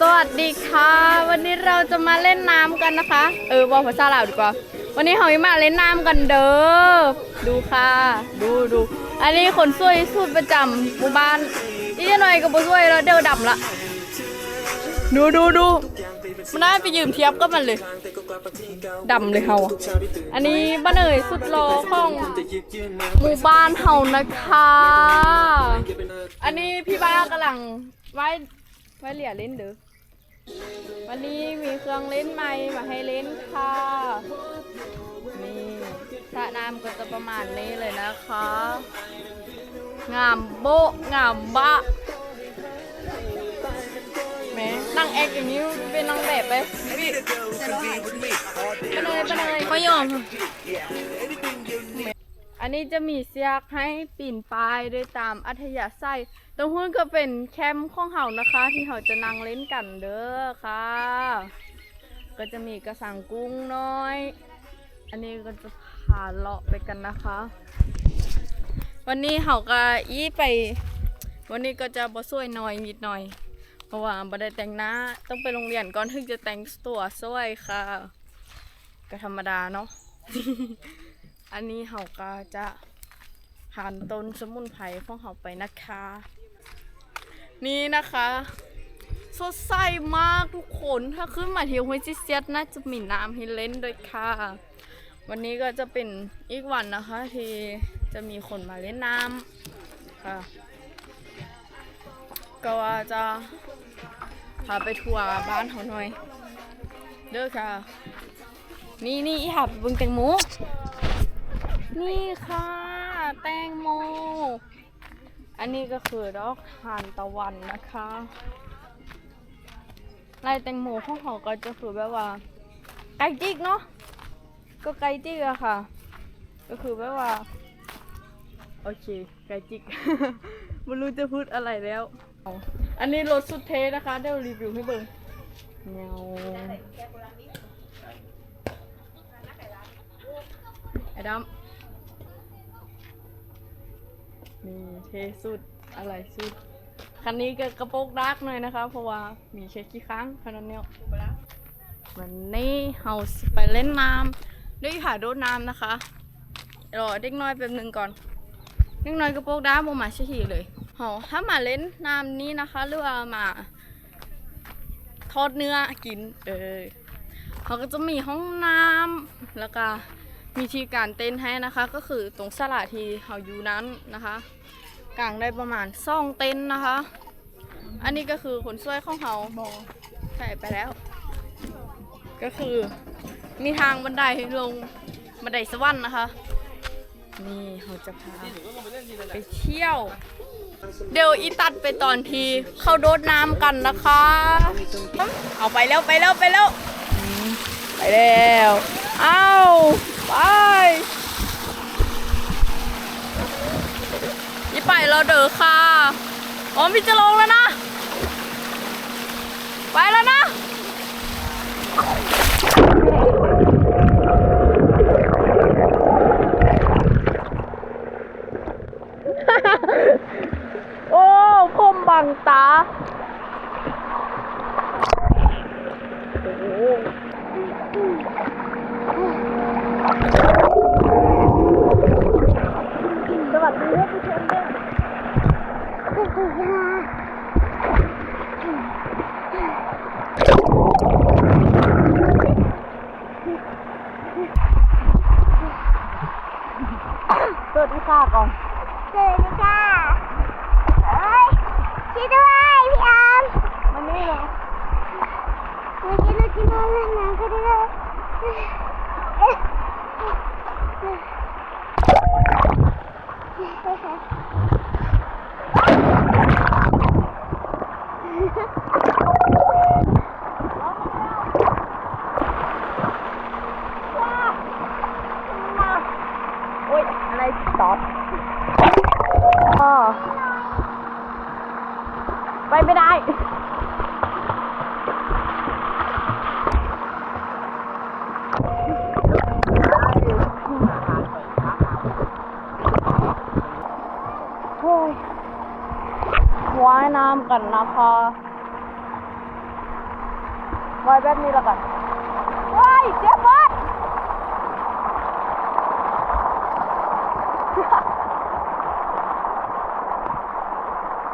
สวัสดีค่ะ วันนี้เราจะมาเล่นน้ำกันนะคะ เออบอกภาษาลาวดีกว่า วันนี้เราจะมาเล่นน้ำกันเด้อดูค่ะ ดูดูอันนี้คนสวยสุดประจำหมู่บ้านอีกหน่อยก็บ่สวยแล้วเดี๋ยวดำละดูดูดูมันได้ไปยืมเทียบก็มันเลยดำเลยเฮาอันนี้บ้านเอ๋ยสุดหล่อของหมู่บ้านเฮานะคะ อันนี้พี่บ้ากำลังไว้ไว้เหลี่ยเล่นเด้อ วันนี้มีเครื่องเล่นใหม่มาให้เล่นค่ะ นี่สระน้ำก็จะประมาณนี้เลยนะคะ งามโบะงามบะแหม่นั่งแอคอย่างนี้เป็นนางแบบไปไปเลยไปเลยไม่ยอม อันนี้จะมีเสียกให้ปีนป่ายด้วยตามอัธยาศัยตรงหุ้นก็เป็นแคมป์ของเฮานะคะ ที่เฮาจะนั่งเล่นกันเด้อค่ะ ก็จะมีกระสังกุ้งน้อย อันนี้ก็จะพาเลาะไปกันนะคะ วันนี้เฮาก็อี้ไป วันนี้ก็จะบ่สวยหน่อยนิดหน่อย เพราะว่าบ่ได้แต่งหน้าต้องไปโรงเรียนก่อนถึงจะแต่งตัวสวยค่ะ ก็ธรรมดาเนาะ อันนี้เฮาก็จะผ่านต้นสมุนไพรของเฮาไปนะคะ นี่นะคะสดใสมากทุกคนถ้าขึ้นมาเที่ยวห้วยจิเซียดน่าจะมีน้ำให้เล่นด้วยค่ะ วันนี้ก็จะเป็นอีกวันนะคะ ที่จะมีคนมาเล่นน้ำค่ะ ก็ว่าจะพาไปทัวร์บ้านเขาหน่อย เด้อค่ะ นี่นี่อีหับบึงแตงโม นี่ค่ะ แตงโม อันนี้ก็คือดอกทานตะวันนะคะลายแตงโมของเขาก็จะคือแบบว่า ไก่จิกเนาะก็ไก่จิกอะค่ะ ก็คือแบบว่า โอเค ไก่จิกไม่รู้จะพูดอะไรแล้ว อันนี้รถสุดเทนะคะเดี๋ยวรีวิวให้เบิ่งเงาไอ้ดำ นี่เทสุดอะไรสุด คันนี้ก็กระโปรงดาร์กหน่อยนะคะ เพราะว่ามีเช็คกี่ครั้งคันนั้นเนี่ยวันนี้เฮาสิไปเล่นน้ำด้วยหาโดดน้ำนะคะรอเด็กน้อยแป๊บหนึงก่อนเล็กน้อยกระโปรงด้าโมมาชิฮีเลยโหถ้ามาเล่นน้ำนี้นะคะหรือว่ามาทอดเนื้อกินเออเขาก็จะมีห้องน้ำแล้วก็ มีทีการเต้นให้นะคะ ก็คือตรงสลาทีเขาอยู่นั้นนะคะกางได้ประมาณซ่องเต้นนะคะ อันนี้ก็คือขนส่วยของเขาใส่ไปแล้ว ก็คือมีทางบันไดลงบันไดสวรรค์นะคะ นี่เขาจะพาไปเที่ยว เดี๋ยวอีตัดไปตอนทีเข้าโดดน้ำกันนะคะ เอาไปแล้วไปแล้วไปแล้ว ไปแล้วเอาไเราเด้อค่ะ อ๋อพี่จะลงแล้วนะ ไปแล้วนะ โอ้คมบังตา โอ้โหสวัสดีท่านผู้ชมด้วยสวัสดีค่ะก่อน สวัสดีค่ะเอ้ยช่วยด้วยพี่อาม มันนี่เหรอ เมื่อกี้เราจะนอนเล่นน้ำกันด้วยเอ๊ะว้าวว้าว โอ๊ย อะ ไรตอดอ๋อไปไม่ได้โอ้ยว่ายน้ำกันนะคะไว้แบบนี้แล้วกันว้ายเจ็บมาก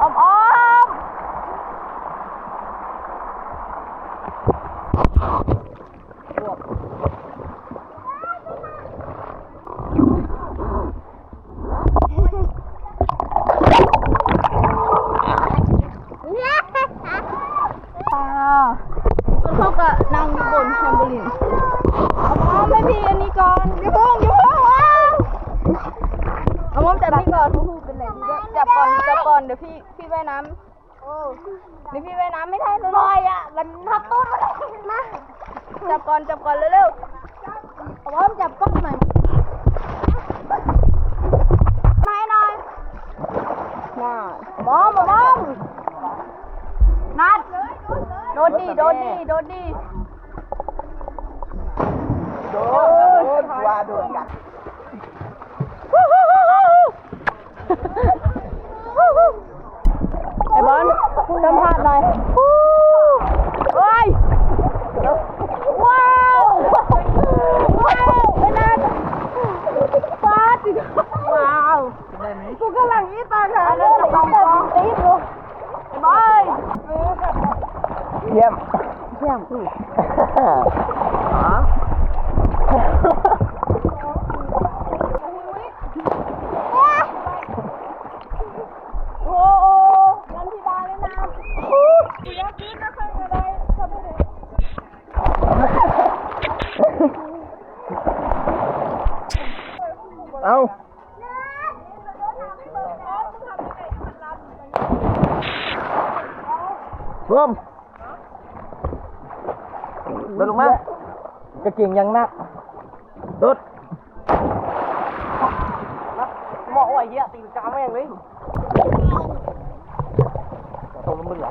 ออมออมอ่าเขาก็นั่งอยู่บนแทมเบอรินออมออมไม่พี่อันนี้ก่อนอย่าเพิ่งอย่าเพิ่งว้าวออมออมจับนี่ก่อนจับก่อนจับก่อนเดี๋ยวพี่พี่ว่ายน้ำ โอ้ เดี๋ยวพี่ว่ายน้ำไม่ได้เลย ลอยอะ มันทับต้นมามา จับก่ อนจับก่อนเร็วๆเอาว่าจับกล้องหน่อยไม่หน่อยน่ามอมมอมนัดโดนดีโดนดีโดนดี โดนว่าโดนกัน ไอ้บอลสัมภาษณ์หน่อยโอ้ยว้าวว้าวไอ้นัดฟาดว้าว ได้ไหม กูกำลังอีตาค่ะนั่นกำลังฟองตีบอยู่ไอ้บอย เยี่ยม เยี่ยม อ๋อ โอ้โหนันทิดาเลยนะ กูอยากกินนะใครก็ได้ทำไปเลยเอารวมเดินลงมากระเก่งยังนักโดดเหมาะไว้เหี้ยตีนกาแม่งเลยตรงมึงเหรอ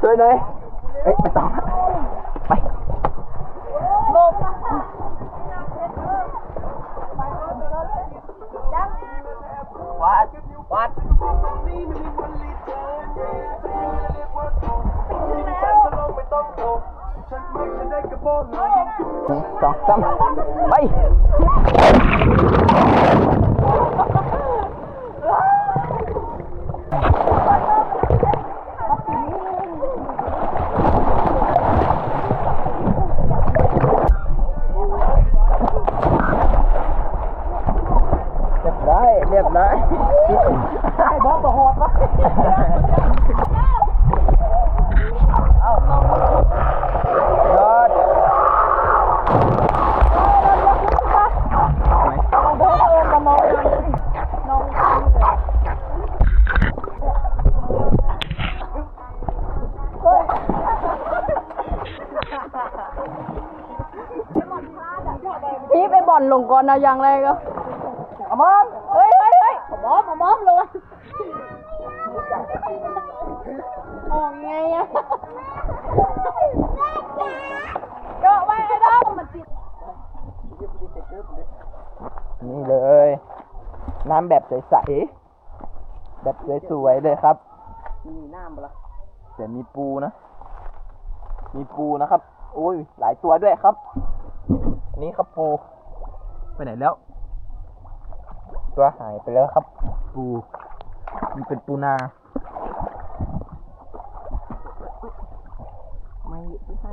ช่วยหน่อยเอ้ยไม่ต้อง นลงก่อนนะอย่างแรกก็เอามอนเฮ้ยเฮ้ยเฮ้ยมอมมอมลงออกไงอะเกาะไว้ไอ้ดำมันติดนี่เลย น้ำแบบใสๆแบบสวยๆเลยครับมีน้ำปะเดี๋ยวมีปูนะ มีปูนะครับ โอ้ย หลายตัวด้วยครับอันนี้ครับปู ไปไหนแล้ว ตัวหายไปแล้วครับ ปูมันเป็นปูนา ไม่ไม่ใช่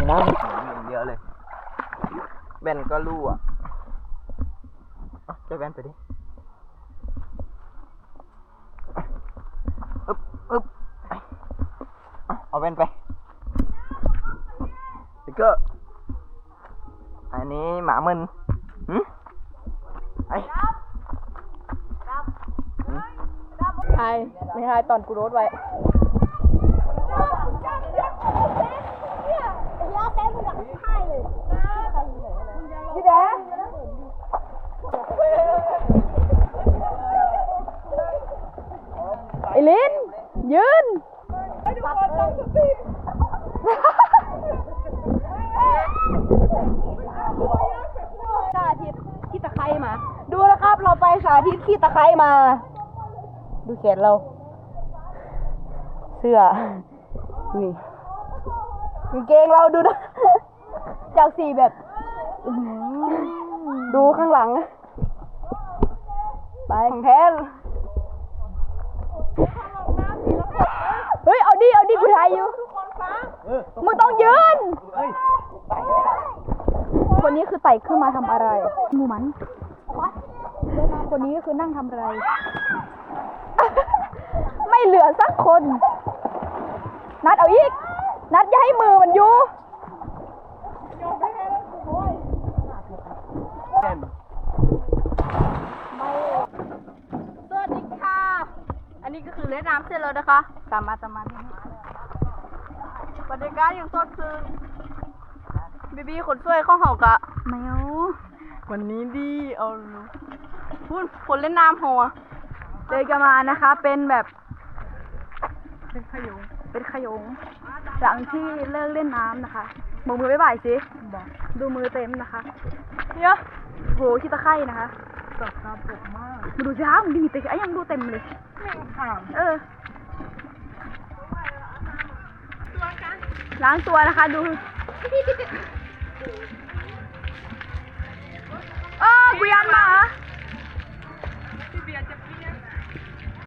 งน้ำเยอะเลย แบนก็รั่วเอาเจะแบนไปดิอึ๊บอึ๊บเอาเอาแบนไปสติ๊กเกอร์อันนี้หมามึนหืมไอใช่ไม่ใช่ตอนกูโรดไว้ ลิน ยืนสาธิตขี้ตะไคร้มา ดูนะครับ เราไปสาธิตขี้ตะไคร้มา ดูแขนเรา เสื้อ นี่กางเกงเราดูนะ จากสีแบบอื้อหือดูข้างหลังนะไปของแทนเฮ้ย เอาดิ เอาดิ กูถ่ายอยู่ มึงต้องยืน คนนี้คือไต่ขึ้นมาทำอะไรหมูมัน คนนี้คือนั่งทำอะไร ไม่เหลือสักคน นัดเอาอีก นัดอย่าให้มือมันอยู่สวัสดีค่ะ อันนี้ก็คือเล่นน้ำเสร็จแล้วนะคะ ตามมาตามมานี่บรรยากาศอย่างสดชื่นบีบีคนสวยข้องเห่ากะ แมว วันนี้ดี เอาพูดคนเล่นน้ำหัวเดินกันมานะคะ เป็นแบบ เป็นขยง เป็นขยง หลังที่เลิกเล่นน้ำนะคะมือมือไม่บ่ายสิ ดูมือเต็มนะคะเนี่ยโหขี้ตะไคร่นะคะมาดูสิคะมันมีแต่ไอ้ยังดูเต็มเลยเออล้างตัวนะคะดู 哦，贵阳嘛？